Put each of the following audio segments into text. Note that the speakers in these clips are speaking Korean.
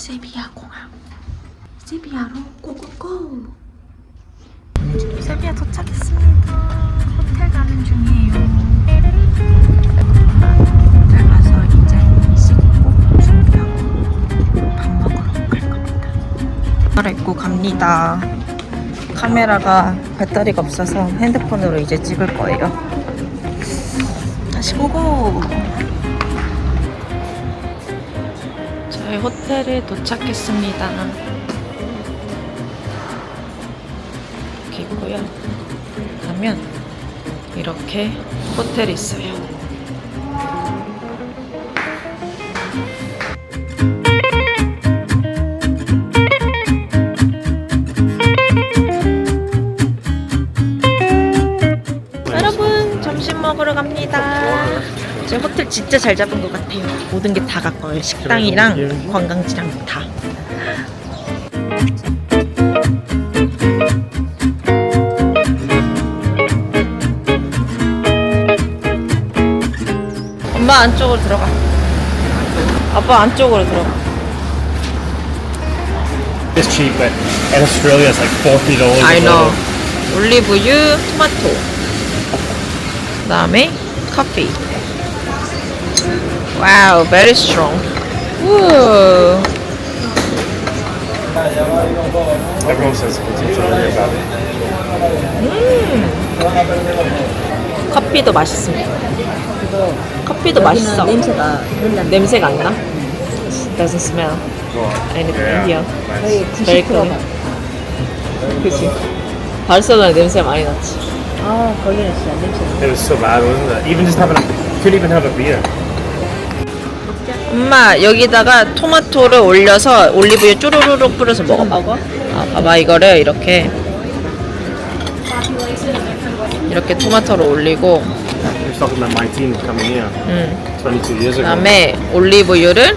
세비야 공항. 세비야로 고고고. 세비야 도착했습니다. 호텔 가는 중이에요. 호텔 가서 이제 씻고 준비하고 밥 먹으러 갈 겁니다. 갈아입고 갑니다. 카메라가 배터리가 없어서 핸드폰으로 이제 찍을 거예요. 다시 보고. 저희 호텔에 도착했습니다. 이렇게 있고요. 가면 이렇게 호텔이 있어요. 진짜 잘 잡은 것 같아요. 모든 게 다 가까워요. 식당이랑 관광지랑 다. 엄마 안쪽으로 들어가. 아빠 안쪽으로 들어가. It's cheap, but in Australia it's like forty dollars. I know. 올리브유, 토마토. 그다음에 커피. 와우, very strong. 우. Everyone says it's Australia about it. 커피도 맛있습니다. 커피도 맛있어. 냄새가 냄새가 안 나? Doesn't smell anything here. Very 90%가 clean. 그치. 바르셀로나 냄새 많이 났지. 아 거기는 진짜 냄새 It was so bad, wasn't it? Even just having a couldn't even have a beer. 엄마 여기다가 토마토를 올려서 올리브유 쪼르르륵 뿌려서 먹어봐. 아, 봐봐 이거를 이렇게 이렇게 토마토를 올리고 You're talking about my team coming here 음, 22 years ago. 그다음에 올리브유를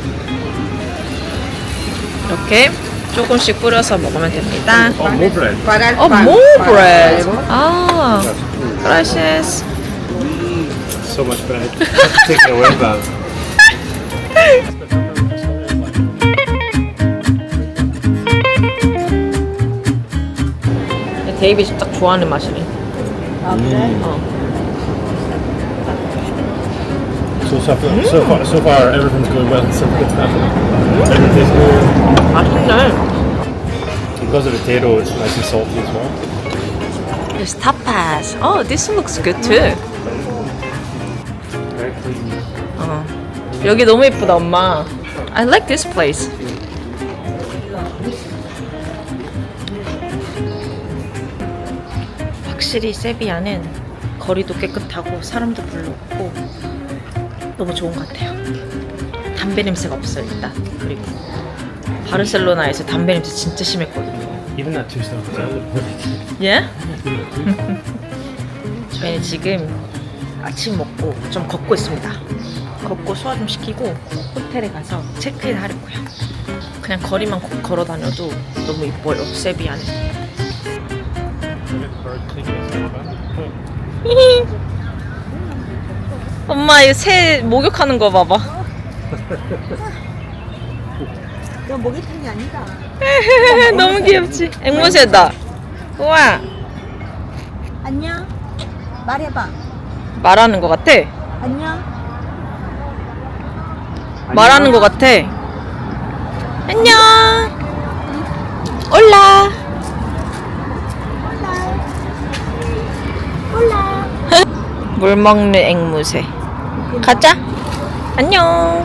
이렇게 조금씩 뿌려서 먹으면 됩니다. Oh, more bread. 어, more bread. 아, gracias. So much bread. Take it away, man. 데이빗이 딱 좋아하는 맛이래. 아 그래? 어. So so far, so far, so far everything's going well. So it's happening. Everything's good. 맛있네. Because of the potato, it's nice and salty as well. There's tapas. Oh, this looks good too. 여기 너무 예쁘다, 엄마. I like this place. 확실히 세비야는 거리도 깨끗하고 사람도 별로 없고 너무 좋은 것 같아요. 담배 냄새가 없어요, 일단. 그리고 바르셀로나에서 담배 냄새 진짜 심했거든요. Even that two star hotel looked really good. 예? 저희는 지금 아침 먹고 좀 걷고 있습니다. 걷고 소화 좀 시키고 호텔에 가서 체크인 하려고요. 그냥 거리만 거- 걸어 다녀도 너무 이뻐요, 세비야는. 엄마 이새 목욕하는 거 봐봐. 너 탄게 아니다 너무 귀엽지? 앵무새다. 우와 안녕 말해봐 말하는 거 같아. 안녕 말하는 것 같아. 안녕. 올라. 물 먹는 앵무새. 가자. 안녕.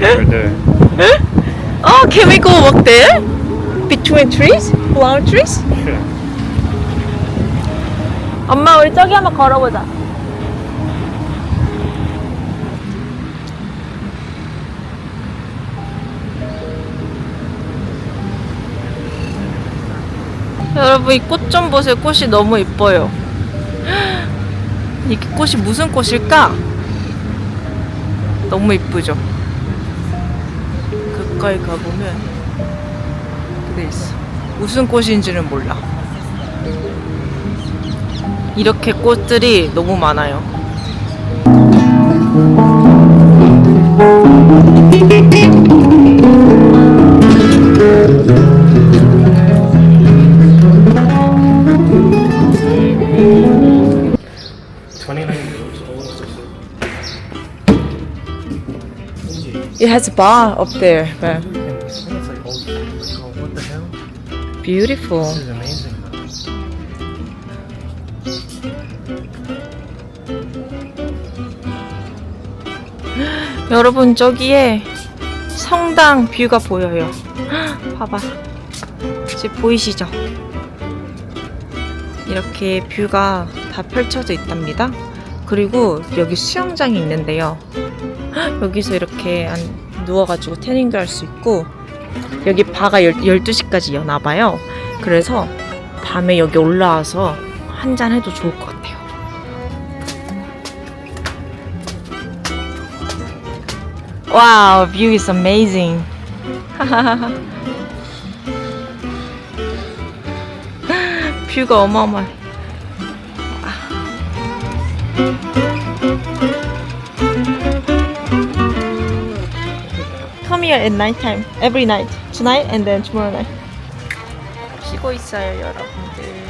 Never do. Oh, can we go walk there? Between trees? Flower trees? Sure. 엄마 우리 저기 한번 걸어보자. 여러분 이 꽃 좀 보세요. 꽃이 너무 이뻐요. 이 꽃이 무슨 꽃일까? 너무 이쁘죠? 가까이 가보면 그게 있어. 무슨 꽃인지는 몰라. 이렇게 꽃들이 너무 많아요. It has a bar up there. But It's like old. Oh, what the hell? beautiful. This is amazing. 여러분 저기에 성당 뷰가 보여요. 봐봐. 지금 보이시죠? 이렇게 뷰가 다 펼쳐져 있답니다. 그리고 여기 수영장이 있는데요. 여기서 이렇게 안- 누워가지고 태닝도 할 수 있고 여기 바가 12시까지 여나봐요. 그래서 밤에 여기 올라와서 한 잔 해도 좋을 것 같아요. Wow, view is amazing. 뷰가 어마어마해. Here at night time, every night. Tonight and then tomorrow night. 쉬고 있어요, 여러분들.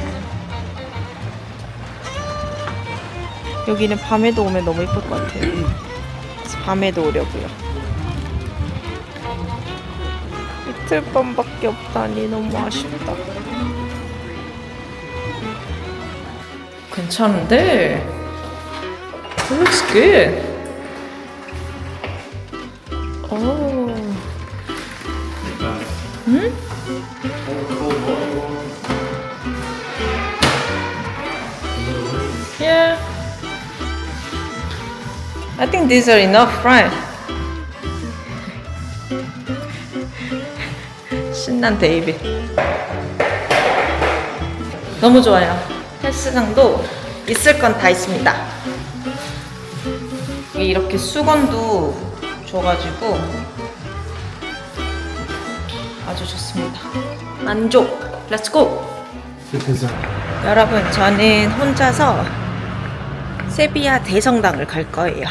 여기는 밤에도 오면 너무 예쁠 것 같아요. 그래서 밤에도 오려고요. 이틀 밤밖에 없다니 너무 아쉽다. 괜찮은데? It looks good. 오. I think these are enough, right? 신난 데이비. 너무 좋아요. 헬스장도 있을 건 다 있습니다. 이렇게 수건도 줘가지고 아주 좋습니다. 만족. 렛츠고! 여러분, 저는 혼자서 세비야 대성당을 갈 거예요.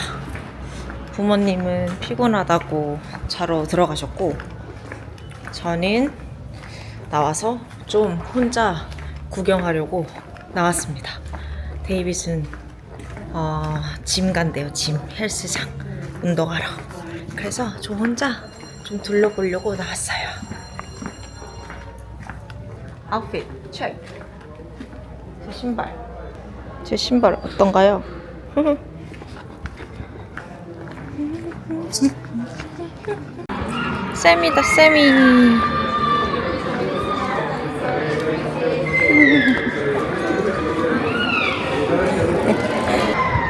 부모님은 피곤하다고 자러 들어가셨고, 저는 나와서 좀 혼자 구경하려고 나왔습니다. 데이빗은 어, 짐 간대요, 짐. 헬스장. 운동하러. 그래서 저 혼자 좀 둘러보려고 나왔어요. 아웃핏, 체크. 제 신발. 제 신발 어떤가요? 쌤이다, 쌤이.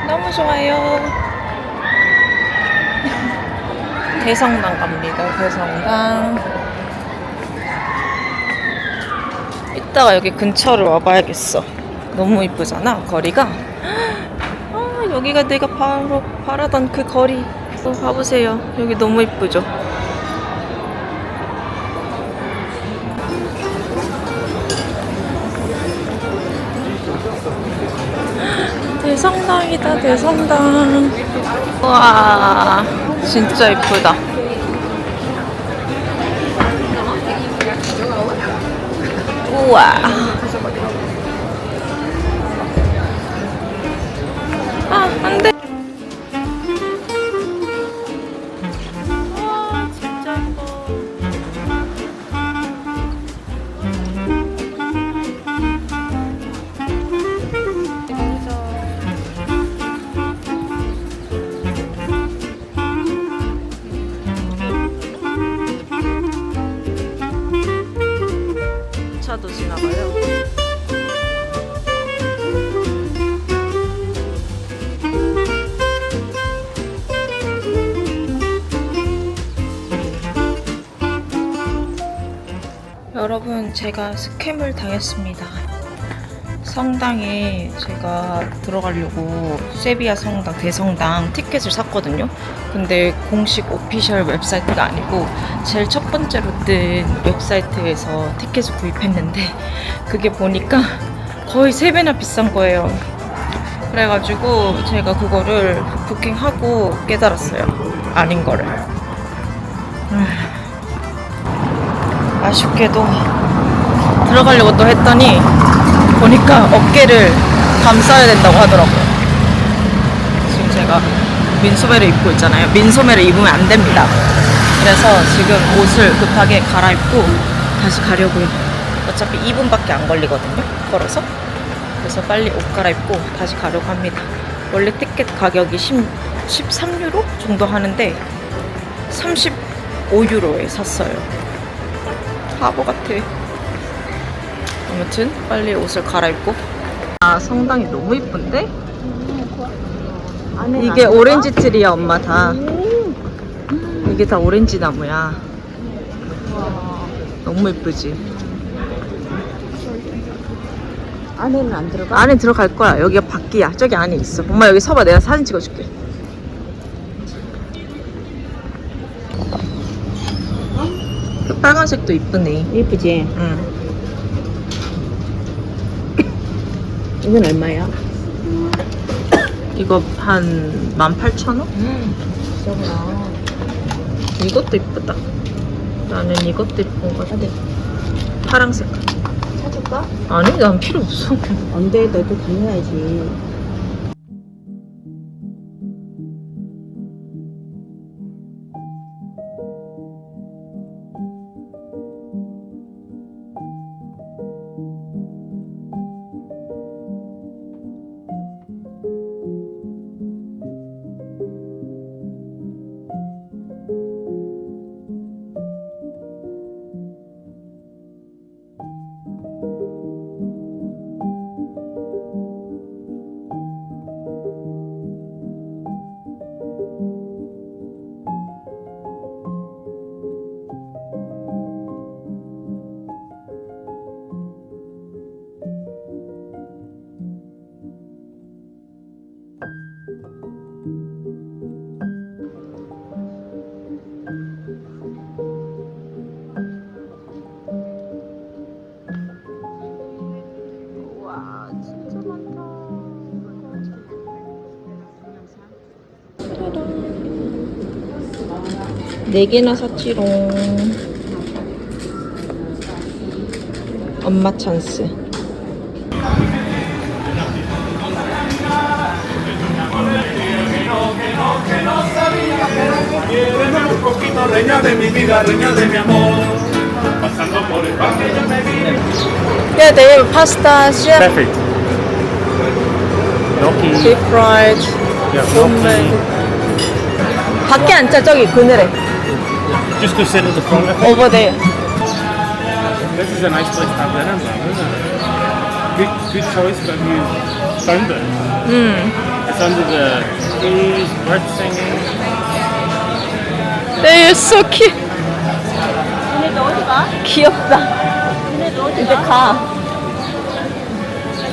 너무 좋아요. 대성당 갑니다, 대성당. 이따가 여기 근처를 와봐야겠어. 너무 이쁘잖아, 거리가. 아, 여기가 내가 바로 바라던 그 거리. 또 봐보세요. 여기 너무 이쁘죠? 대성당이다, 대성당. 와, 진짜 이쁘다. 우와. 안 돼. 제가 스캠을 당했습니다. 성당에 제가 들어가려고 세비야 성당 대성당 티켓을 샀거든요. 근데 공식 오피셜 웹사이트가 아니고 제일 첫 번째로 뜬 웹사이트에서 티켓을 구입했는데 그게 보니까 거의 세 배나 비싼 거예요. 그래가지고 제가 그거를 부킹하고 깨달았어요. 아닌 거를. 음. 아쉽게도 들어가려고 또 했더니 보니까 어깨를 감싸야 된다고 하더라고요. 지금 제가 민소매를 입고 있잖아요. 민소매를 입으면 안 됩니다. 그래서 지금 옷을 급하게 갈아입고 다시 가려고요. 어차피 2분밖에 안 걸리거든요. 걸어서. 그래서 빨리 옷 갈아입고 다시 가려고 합니다. 원래 티켓 가격이 10, 13유로 정도 하는데 35유로에 샀어요. 바보 같아. 아무튼 빨리 옷을 갈아입고. 아 성당이 너무 이쁜데? 이게 오렌지 트리야 엄마 다. 이게 다 오렌지 나무야. 너무 이쁘지? 안에는 안 들어가? 안에 들어갈 거야. 여기가 밖이야. 저기 안에 있어. 엄마 여기 서봐. 내가 사진 찍어줄게. 그 빨간색도 이쁘네. 예쁘지? 응. 이건 얼마야? 이거 한 18,000원? 음, 저거나. 이것도 이쁘다. 나는 이것도 이쁜 거 같아. 파랑색. 사줄까? 아니, 난 필요 없어. 안 돼, 너도 다녀야지. 네 개나 샀지롱. 엄마 찬스. un poquito, reina de mi vida, reina de mi amor. Pasando por el barrio yo me vi. Yeah, they have pasta, chef, Perfect. Gnocchi. deep fried, Yeah, homemade. gnocchi. 밖에 앉자 저기 그늘에. Just go sit at the front. I think. Over there. This is a nice place to have dinner, man, isn't it? Good, good choice when you found it. It's under the trees, birds singing. They are so cute. 너네도 어디 가? 귀엽다. 너네도 어디 이제 가? 가.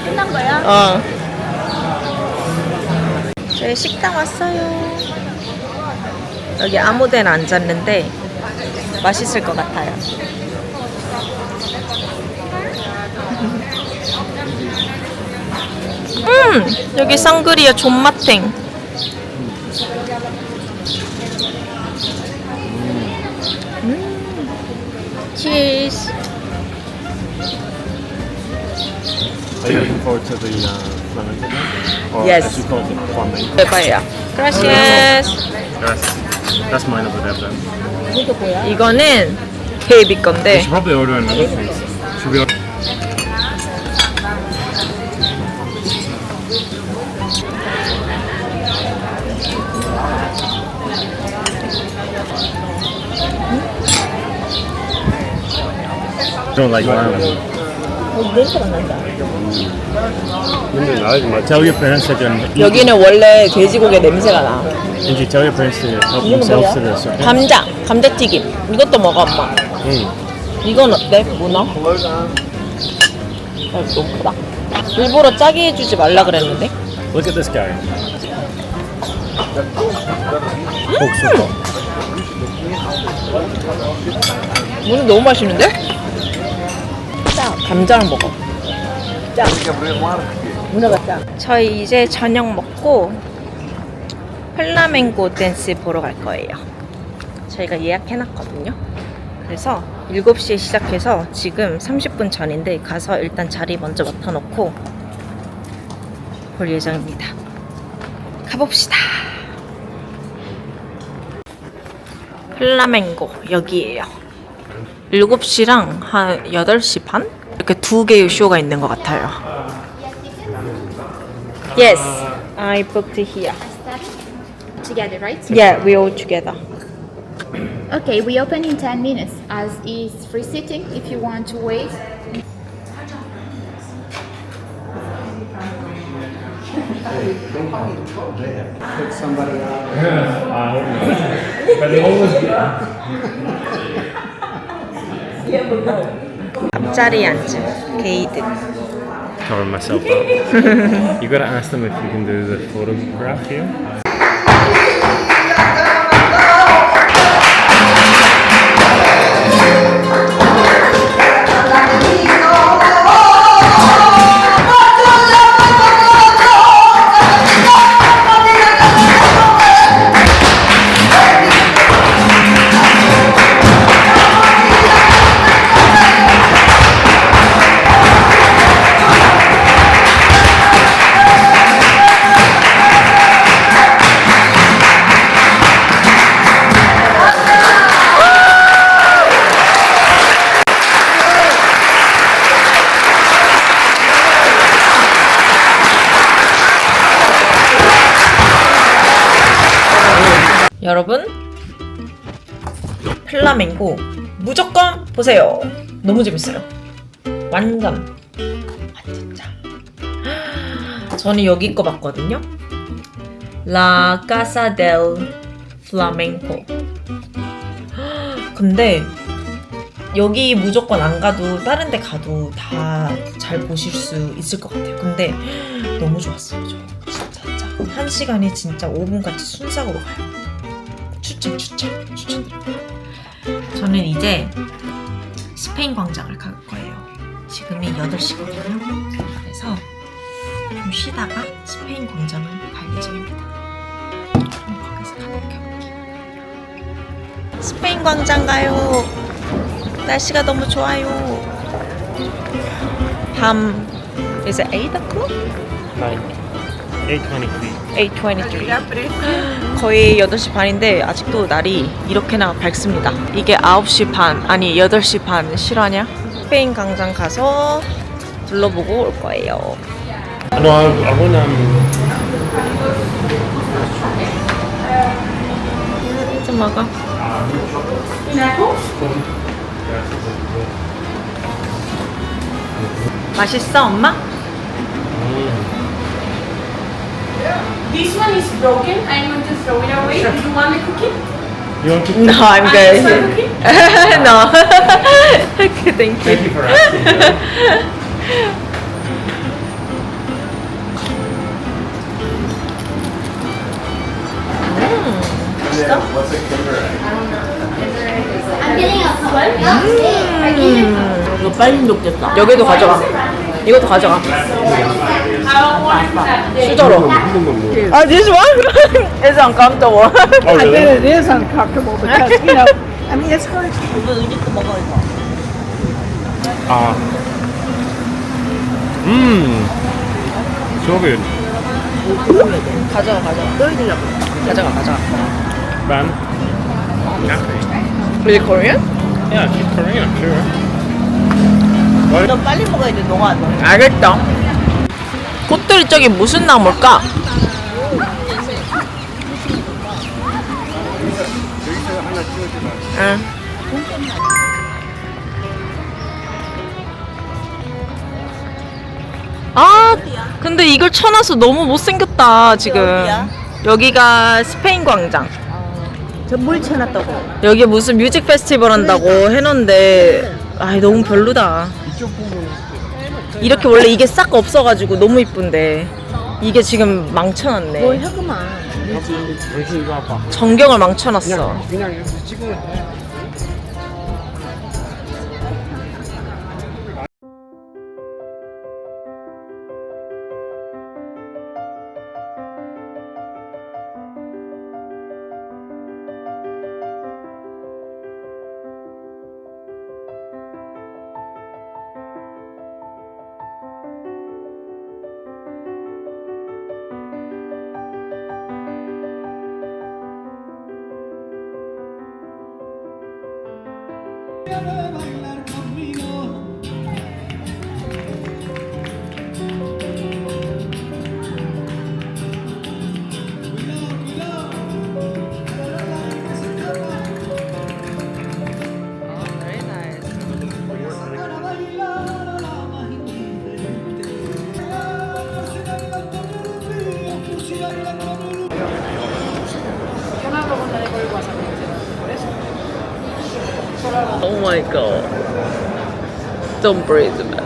끝난 거야? 어. 저희 식당 왔어요. 여기 아무 데나 앉았는데 맛있을 것 같아요. 음, 여기 쌍그리아 존맛탱. 음, 치즈. Are you looking forward to the uh, flamenco? Or Yes. as you call it, flamenco. 대박이야. Gracias. That's, that's mine over there then. 이거는 베이비 We 건데 should probably order another piece. Should we order? Don't like lamb. 어, 냄새가 난다. 근데 나지 마. Tell your parents they can eat. 여기는 원래 돼지고기 냄새가 나. And you tell your parents to help 이거는 themselves to 뭐야? this. Okay? 감자, 감자튀김. 이것도 먹어 엄마. 음. 이건 어때? 문어? 아, 너무 크다. 일부러 짜게 해주지 말라 그랬는데. Look at this guy. 무는 너무 맛있는데? 짜. 감자를 먹어. 문어가 짜. 저희 이제 저녁 먹고 플라멩고 댄스 보러 갈 거예요. 저희가 예약해놨거든요. 그래서 7시에 시작해서 지금 30분 전인데 가서 일단 자리 먼저 맡아놓고 볼 예정입니다. 가봅시다. 플라멩고 여기에요. 7시랑 한 8시 반? 이렇게 두 개의 쇼가 있는 것 같아요. Yes, I booked here. together, right? Yeah, we all together. Okay, we open in 10 minutes as is free sitting if you want to wait. But they always 앞자리 앉은 게이드. cover myself up. you gotta ask them if you can do the photograph here. 플라멩고 무조건 보세요. 너무 재밌어요. 완전 완전 짱. 저는 여기 거 봤거든요. La Casa del Flamenco. 근데 여기 무조건 안 가도 다른 데 가도 다 잘 보실 수 있을 것 같아요. 근데 너무 좋았어요. 저 진짜 짱. 한 시간이 진짜 5분 같이 순삭으로 가요. 추천 추천 추천드립니다. 저는 이제 스페인 광장을 갈 거예요. 지금이 8시거든요. 그래서 좀 쉬다가 스페인 광장을 갈 예정입니다. 거기서 가볼게요. 스페인 광장 가요. 날씨가 너무 좋아요. 밤 is it 8 o'clock? 823. 8.23 거의 8시 반인데 아직도 날이 이렇게나 밝습니다 이게 9시 반 아니 8시 반 실화냐? 스페인 광장 가서 둘러보고 올 거예요 No, I, I want um. 좀 먹어 맛있어 엄마? This one is broken. I'm going to throw it away. Do you want the cookie? You want to? No, I'm good this one cookie? No Okay, thank you Thank you for asking. though. 이거 빨리 녹겠다. 여기도 가져가 이것도 가져가 수저로 아 this one? is uncomfortable Oh, really? it is uncomfortable because, you know, I mean, it's hard. 먹어. Ah. Mmm. So good. 가져가 가져가 떠들려고. 가져가 가져가 Man. Cafe. Really Korean? Yeah, she's Korean, I'm sure. 너 빨리 먹어야 돼, 녹아 안 녹아. 알겠다 꽃들이 저기 무슨 나무일까? 응. 아, 근데 이걸 쳐놔서 너무 못생겼다, 지금. 여기가 스페인 광장. 저물 쳐놨다고. 여기 무슨 뮤직 페스티벌 한다고 해놓은데, 아 너무 별로다. 이 렇게 원래 이게 싹 없어가지고 너무 이쁜데 이게 지금 망쳐놨네. 뭘 하구만. 전경을 망쳐놨어. 그냥 이렇게 찍으면 돼. Don't breathe, man.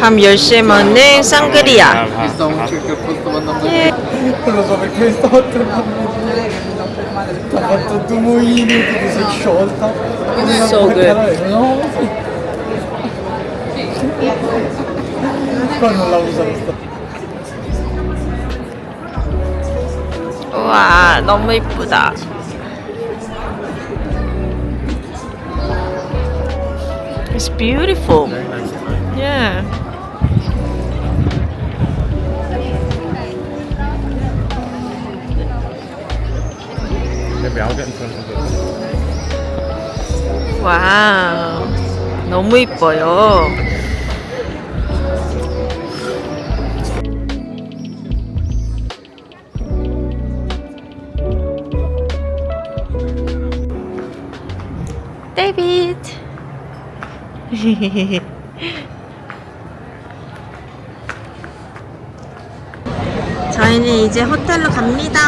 밤 10시에 먹는 쌍그리아. So good. 우와, 너무 이쁘다. It's beautiful. Yeah. Maybe I'll get in front of it. 와우. 너무 이뻐요. 데이빗. 저희는 이제 호텔로 갑니다.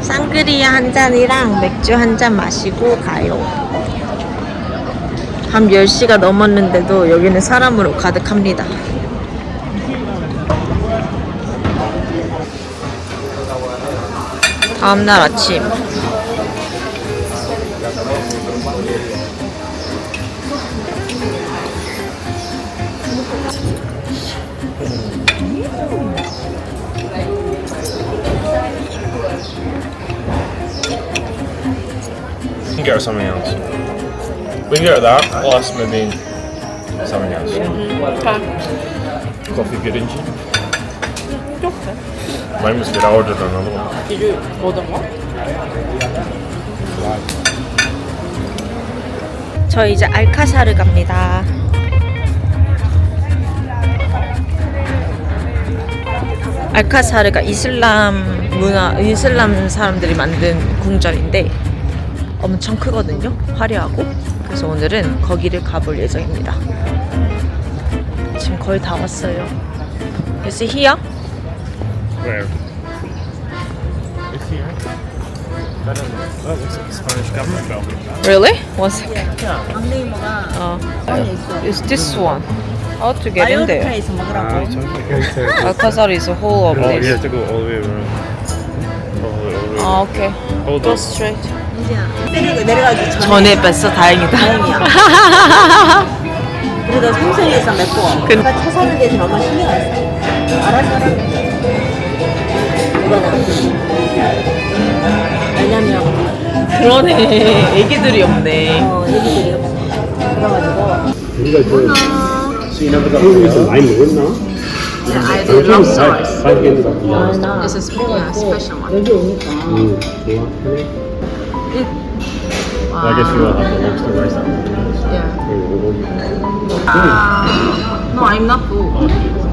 쌍그리아 한 잔이랑 맥주 한 잔 마시고 가요. 밤 10시가 넘었는데도 여기는 사람으로 가득합니다. 다음날 아침. We can get her something else. We can get her that plus maybe something else. Coffee good, didn't you? Mine was good. I ordered another one. Did you order more? 저 이제 알카사르 갑니다. 알카사르가 이슬람 문화, 이슬람 사람들이 만든 궁전인데 엄청 크거든요. 화려하고. 그래서 오늘은 거기를 가볼 예정입니다. 지금 거의 다 왔어요. Is it here? Where? It's here. I don't know. That looks like a Spanish government building. Really? One second. 강네이모가 어. 안에 있어. It's this one. How to get in there? 마요르카에서 먹으라고. it's okay. Alcazar is a whole of Oh, you this. have to go all the way around. All the way, all the way 아, around. 오케이. Hold Go on. straight. 내려, 내려가기 전에. 전에 뺐어. 다행이다. 다행이야. 그래도 삼성에서 맺고. 그- 내가 차 사는 데서 너무 신경 안 써. 알아서. 이거는. 왜냐면, 그러네. 애기들이 없네. 어, 얘기들이 없어. 그래가지고. I love stars. 나 It's a sp- yeah, special one. 여기 오니까. Well, I guess you will have to watch the rest of Yeah. Wait. Uh, no, I'm not full. Oh,